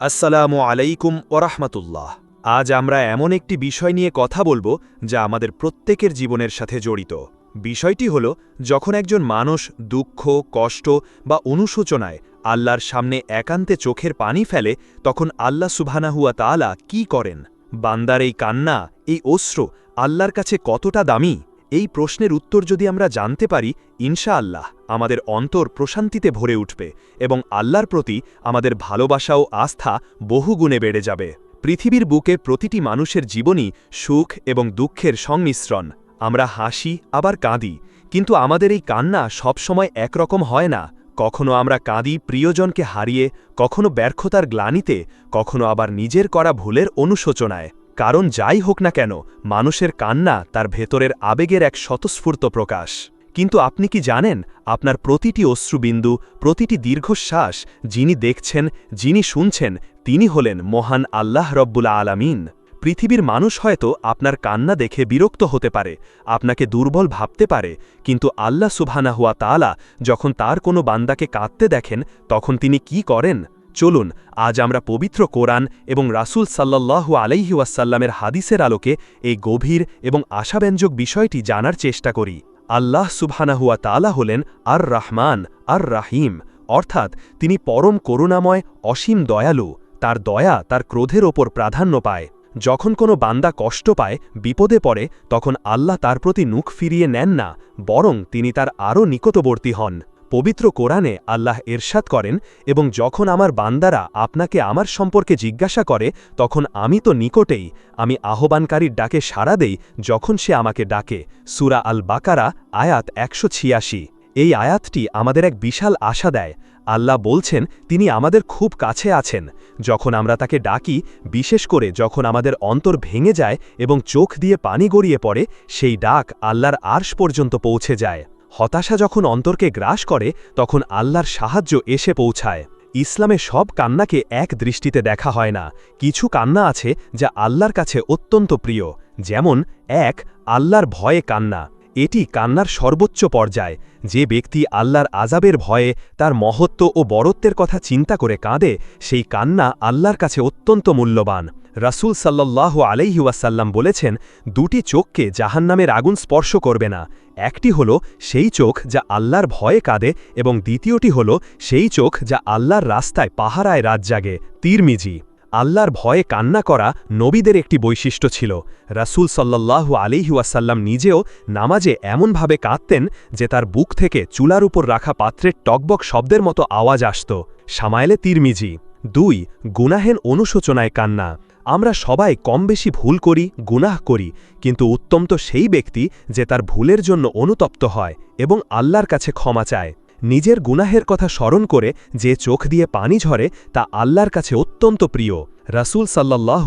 আসসালামু আলাইকুম ওরহমতুল্লাহ আজ আমরা এমন একটি বিষয় নিয়ে কথা বলব যা আমাদের প্রত্যেকের জীবনের সাথে জড়িত। বিষয়টি হল, যখন একজন মানুষ দুঃখ, কষ্ট বা অনুশোচনায় আল্লাহর সামনে একান্তে চোখের পানি ফেলে, তখন আল্লাহ সুবহানাহুয়া তাআলা কি করেন? বান্দার এই কান্না, এই অশ্রু আল্লাহর কাছে কতটা দামি? এই প্রশ্নের উত্তর যদি আমরা জানতে পারি ইনশা আল্লাহ আমাদের অন্তর প্রশান্তিতে ভরে উঠবে এবং আল্লাহর প্রতি আমাদের ভালোবাসা ও আস্থা বহুগুণে বেড়ে যাবে। পৃথিবীর বুকে প্রতিটি মানুষের জীবনই সুখ এবং দুঃখের সংমিশ্রণ। আমরা হাসি, আবার কাঁদি, কিন্তু আমাদের এই কান্না সবসময় একরকম হয় না। কখনো আমরা কাঁদি প্রিয়জনকে হারিয়ে, কখনো ব্যর্থতার গ্লানিতে, কখনো আবার নিজের করা ভুলের অনুশোচনায়। কারণ যাই হোক না কেন, মানুষের কান্না তার ভেতরের আবেগের এক স্বতঃস্ফূর্ত প্রকাশ। কিন্তু আপনি কি জানেন, আপনার প্রতিটি অশ্রুবিন্দু, প্রতিটি দীর্ঘশ্বাস যিনি দেখছেন, যিনি শুনছেন, তিনি হলেন মহান আল্লাহ রব্বুল আলামিন। পৃথিবীর মানুষ হয়তো আপনার কান্না দেখে বিরক্ত হতে পারে, আপনাকে দুর্বল ভাবতে পারে, কিন্তু আল্লাহ সুবহানা হুয়া তালা যখন তার কোনো বান্দাকে কাঁদতে দেখেন, তখন তিনি কি করেন? চলুন, আজ আমরা পবিত্র কোরআন এবং রাসুল সাল্লাল্লাহু আলাইহি ওয়াসাল্লামের হাদিসের আলোকে এই গভীর এবং আশাব্যঞ্জক বিষয়টি জানার চেষ্টা করি। আল্লাহ সুবহানাহুয়া তালা হলেন আর রাহমান আর রাহিম অর্থাৎ তিনি পরম করুণাময়, অসীম দয়ালু। তার দয়া তার ক্রোধের ওপর প্রাধান্য পায়। যখন কোনো বান্দা কষ্ট পায়, বিপদে পড়ে, তখন আল্লাহ তার প্রতি নুখ ফিরিয়ে নেন না, বরং তিনি তার আরও নিকটবর্তী হন। পবিত্র কোরআনে আল্লাহ এরশাদ করেন এবং যখন আমার বান্দারা আপনাকে আমার সম্পর্কে জিজ্ঞাসা করে, তখন আমি তো নিকটেই, আমি আহ্বানকারীর ডাকে সাড়া দেই যখন সে আমাকে ডাকে। সুরা আল বাকারা আয়াত একশো ছিয়াশি। এই আয়াতটি আমাদের এক বিশাল আশা দেয়। আল্লাহ বলছেন, তিনি আমাদের খুব কাছে আছেন। যখন আমরা তাকে ডাকি, বিশেষ করে যখন আমাদের অন্তর ভেঙে যায় এবং চোখ দিয়ে পানি গড়িয়ে পড়ে, সেই ডাক আল্লাহর আর্শ পর্যন্ত পৌঁছে যায়। হতাশা যখন অন্তরকে গ্রাস করে, তখন আল্লাহর সাহায্য এসে পৌঁছায়। ইসলামে সব কান্নাকে এক দৃষ্টিতে দেখা হয় না। কিছু কান্না আছে যা আল্লাহর কাছে অত্যন্ত প্রিয়। যেমন, এক, আল্লাহর ভয়ে কান্না। এটি কান্নার সর্বোচ্চ পর্যায়। যে ব্যক্তি আল্লাহর আজাবের ভয়ে তার মহত্ব ও বরত্বের কথা চিন্তা করে কাঁদে, সেই কান্না আল্লাহর কাছে অত্যন্ত মূল্যবান। রাসুল সাল্লাহ আলাইহুয়াসাল্লাম বলেছেন, দুটি চোখকে জাহান্নামের আগুন স্পর্শ করবে না। একটি হল সেই চোখ যা আল্লাহর ভয়ে কাঁদে এবং দ্বিতীয়টি হল সেই চোখ যা আল্লাহর রাস্তায় পাহারায় রাত জাগে। তীরমিজি আল্লাহর ভয়ে কান্না করা নবীদের একটি বৈশিষ্ট্য ছিল। রাসুল সাল্লাল্লাহু আলিহাসাল্লাম নিজেও নামাজে এমনভাবে কাঁদতেন যে তার বুক থেকে চুলার উপর রাখা পাত্রের টকবক শব্দের মতো আওয়াজ আসত। সামায়েলে তিরমিজি। দুই গুনাহেন অনুশোচনায় কান্না। আমরা সবাই কম বেশি ভুল করি, গুনাহ করি, কিন্তু উত্তম তো সেই ব্যক্তি যে তার ভুলের জন্য অনুতপ্ত হয় এবং আল্লাহর কাছে ক্ষমা চায়। নিজের গুনাহের কথা স্মরণ করে যে চোখ দিয়ে পানি ঝরে তা আল্লাহর কাছে অত্যন্ত প্রিয়। রাসুল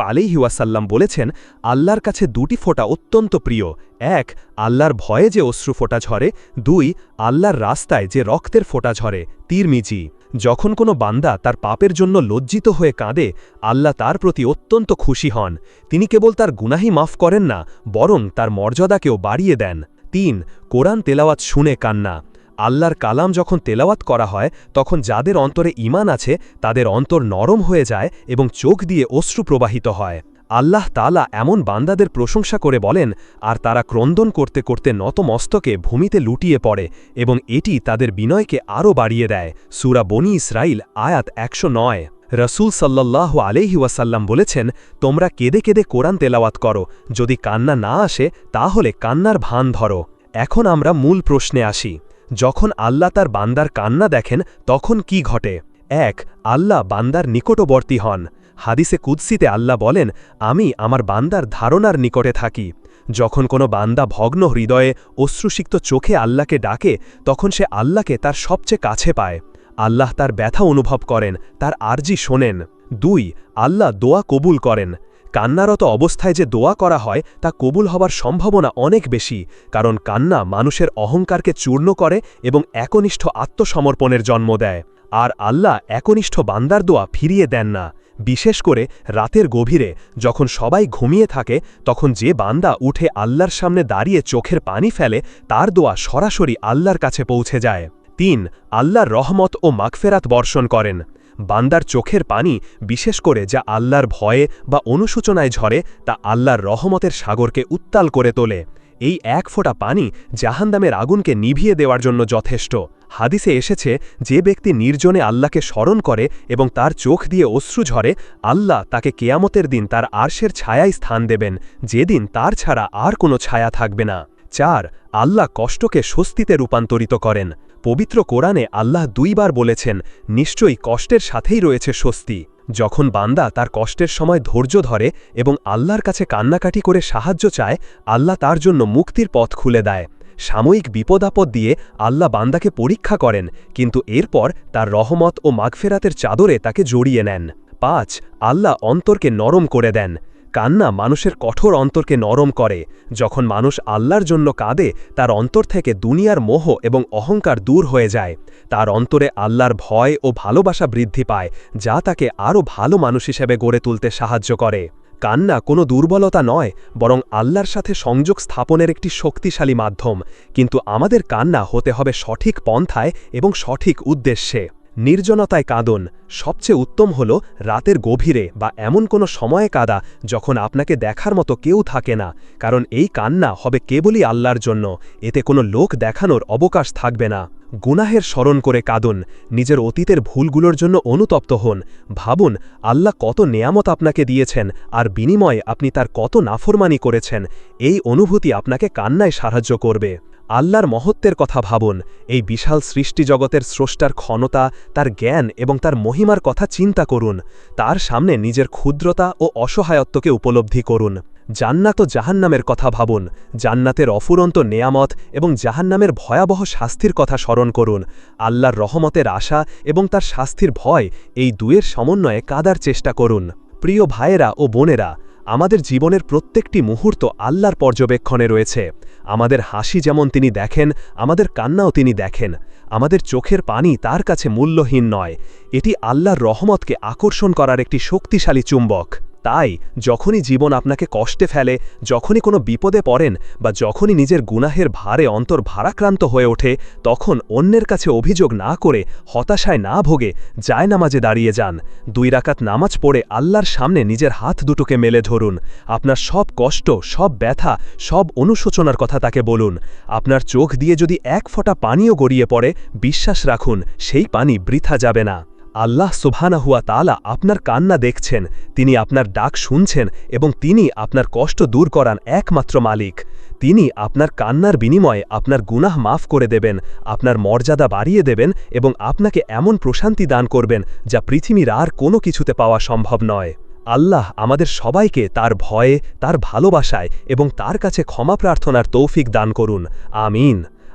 আলিহি ওয়াসাল্লাম বলেছেন, আল্লাহর কাছে দুটি ফোঁটা অত্যন্ত প্রিয়। এক, আল্লাহর ভয়ে যে অশ্রু ফোঁটা ঝরে। দুই, আল্লাহর রাস্তায় যে রক্তের ফোঁটা ঝরে। তীরমিজি, যখন কোনো বান্দা তার পাপের জন্য লজ্জিত হয়ে কাঁদে, আল্লাহ তার প্রতি অত্যন্ত খুশি হন। তিনি কেবল তার গুনাহি মাফ করেন না, বরং তার মর্যাদাকেও বাড়িয়ে দেন। তিন, কোরআন তেলাওয়াত শুনে কান্না। আল্লাহর কালাম যখন তেলাওয়াত করা হয়, তখন যাদের অন্তরে ইমান আছে, তাদের অন্তর নরম হয়ে যায় এবং চোখ দিয়ে অশ্রু প্রবাহিত হয়। আল্লাহ তালা এমন বান্দাদের প্রশংসা করে বলেন, আর তারা ক্রন্দন করতে করতে নত মস্তকে ভূমিতে লুটিয়ে পড়ে এবং এটি তাদের বিনয়কে আরও বাড়িয়ে দেয়। সুরা বনি ইসরাইল আয়াত একশো নয়। রসুল সাল্লাহ আলহি ওয়াসাল্লাম বলেছেন, তোমরা কেঁদে কেঁদে কোরআন তেলাওয়াত করো। যদি কান্না না আসে, তাহলে কান্নার ভান ধরো। এখন আমরা মূল প্রশ্নে আসি। যখন আল্লাহ তার বান্দার কান্না দেখেন, তখন কি ঘটে? এক, আল্লাহ বান্দার নিকটবর্তী হন। হাদিসে কুদ্সিতে আল্লাহ বলেন, আমি আমার বান্দার ধারণার নিকটে থাকি। যখন কোনো বান্দা ভগ্ন হৃদয়ে অশ্রুসিক্ত চোখে আল্লাহকে ডাকে, তখন সে আল্লাহকে তার সবচেয়ে কাছে পায়। আল্লাহ তার ব্যথা অনুভব করেন, তার আর্জি শোনেন। দুই, আল্লাহ দোয়া কবুল করেন। কান্নারত অবস্থায় যে দোয়া করা হয়, তা কবুল হবার সম্ভাবনা অনেক বেশি, কারণ কান্না মানুষের অহংকারকে চূর্ণ করে এবং একনিষ্ঠ আত্মসমর্পণের জন্ম দেয়। আর আল্লাহ একনিষ্ঠ বান্দার দোয়া ফিরিয়ে দেন না, বিশেষ করে রাতের গভীরে, যখন সবাই ঘুমিয়ে থাকে, তখন যে বান্দা উঠে আল্লাহর সামনে দাঁড়িয়ে চোখের পানি ফেলে, তার দোয়া সরাসরি আল্লাহর কাছে পৌঁছে যায়। তিন, আল্লাহর রহমত ও মাগফেরাত বর্ষণ করেন। বান্দার চোখের পানি, বিশেষ করে যা আল্লাহর ভয়ে বা অনুসূচনায় ঝরে, তা আল্লাহর রহমতের সাগরকে উত্তাল করে তোলে। এই এক ফোঁটা পানি জাহান্নামের আগুনকে নিভিয়ে দেওয়ার জন্য যথেষ্ট। হাদিসে এসেছে, যে ব্যক্তি নির্জনে আল্লাহকে স্মরণ করে এবং তার চোখ দিয়ে অশ্রু ঝরে, আল্লাহ তাকে কেয়ামতের দিন তার আর্শের ছায়ায় স্থান দেবেন। যেদিন তার ছাড়া আর কোনো ছায়া থাকবে না। চার, আল্লাহ কষ্টকে স্বস্তিতে রূপান্তরিত করেন। পবিত্র কোরআনে আল্লাহ দুইবার বলেছেন, নিশ্চয়ই কষ্টের সাথেই রয়েছে স্বস্তি। যখন বান্দা তার কষ্টের সময় ধৈর্য ধরে এবং আল্লাহর কাছে কান্নাকাটি করে সাহায্য চায়, আল্লাহ তার জন্য মুক্তির পথ খুলে দেয়। সাময়িক বিপদাপদ দিয়ে আল্লাহ বান্দাকে পরীক্ষা করেন, কিন্তু এরপর তার রহমত ও মাগফেরাতের চাদরে তাকে জড়িয়ে নেন। পাঁচ, আল্লাহ অন্তরকে নরম করে দেন। কান্না মানুষের কঠোর অন্তরকে নরম করে, যখন মানুষ আল্লাহর জন্য কাঁদে, তার অন্তর থেকে দুনিয়ার মোহ এবং অহংকার দূর হয়ে যায়। তার অন্তরে আল্লাহর ভয় ও ভালোবাসা বৃদ্ধি পায়, যা তাকে আরও ভালো মানুষ হিসেবে গড়ে তুলতে সাহায্য করে। কান্না কোনো দুর্বলতা নয়, বরং আল্লাহর সাথে সংযোগ স্থাপনের একটি শক্তিশালী মাধ্যম। কিন্তু আমাদের কান্না হতে হবে সঠিক পন্থায় এবং সঠিক উদ্দেশ্যে। নির্জনতায় কাঁদন। সবচেয়ে উত্তম হল রাতের গভীরে বা এমন কোনো সময়ে কাঁদা যখন আপনাকে দেখার মতো কেউ থাকে না, কারণ এই কান্না হবে কেবলই আল্লাহর জন্য। এতে কোনো লোক দেখানোর অবকাশ থাকবে না। গুনাহের স্মরণ করে কাঁদুন, নিজের অতীতের ভুলগুলোর জন্য অনুতপ্ত হন। ভাবুন, আল্লাহ কত নেয়ামত আপনাকে দিয়েছেন আর বিনিময়ে আপনি তার কত নাফরমানি করেছেন। এই অনুভূতি আপনাকে কান্নায় সাহায্য করবে। আল্লাহর মহত্বের কথা ভাবুন, এই বিশাল সৃষ্টি জগতের স্রষ্টার ক্ষণতা, তার জ্ঞান এবং তার মহিমার কথা চিন্তা করুন। তার সামনে নিজের ক্ষুদ্রতা ও অসহায়ত্বকে উপলব্ধি করুন। জান্নাত ও জাহান্নামের কথা ভাবুন। জান্নাতের অফুরন্ত নেয়ামত এবং জাহান্নামের ভয়াবহ শাস্তির কথা স্মরণ করুন। আল্লাহর রহমতের আশা এবং তার শাস্তির ভয় এই দুয়ের সমন্বয়ে কাদার চেষ্টা করুন। প্রিয় ভাইয়েরা ও বোনেরা, আমাদের জীবনের প্রত্যেকটি মুহূর্ত আল্লাহর পর্যবেক্ষণে রয়েছে। আমাদের হাসি যেমন তিনি দেখেন, আমাদের কান্নাও তিনি দেখেন। আমাদের চোখের পানি তার কাছে মূল্যহীন নয়। এটি আল্লাহর রহমতকে আকর্ষণ করার একটি শক্তিশালী চুম্বক। তাই যখনই জীবন আপনাকে কষ্টে ফেলে, যখনই কোনো বিপদে পড়েন বা যখনই নিজের গুনাহের ভারে অন্তর ভারাক্রান্ত হয়ে ওঠে, তখন অন্যের কাছে অভিযোগ না করে, হতাশায় না ভোগে যায় নামাজে দাঁড়িয়ে যান। দুই রাকাত নামাজ পড়ে আল্লাহর সামনে নিজের হাত দুটোকে মেলে ধরুন। আপনার সব কষ্ট, সব ব্যথা, সব অনুশোচনার কথা তাকে বলুন। আপনার চোখ দিয়ে যদি এক ফোঁটা পানিও গড়িয়ে পড়ে, বিশ্বাস রাখুন, সেই পানি বৃথা যাবে না। আল্লাহ সুবহানাহুয়া তালা আপনার কান্না দেখছেন, তিনি আপনার ডাক শুনছেন এবং তিনি আপনার কষ্ট দূর করান একমাত্র মালিক। তিনি আপনার কান্নার বিনিময়ে আপনার গুনাহ মাফ করে দেবেন, আপনার মর্যাদা বাড়িয়ে দেবেন এবং আপনাকে এমন প্রশান্তি দান করবেন যা পৃথিবীর আর কোনো কিছুতে পাওয়া সম্ভব নয়। আল্লাহ আমাদের সবাইকে তার ভয়ে, তার ভালোবাসায় এবং তার কাছে ক্ষমা প্রার্থনার তৌফিক দান করুন। আমিন।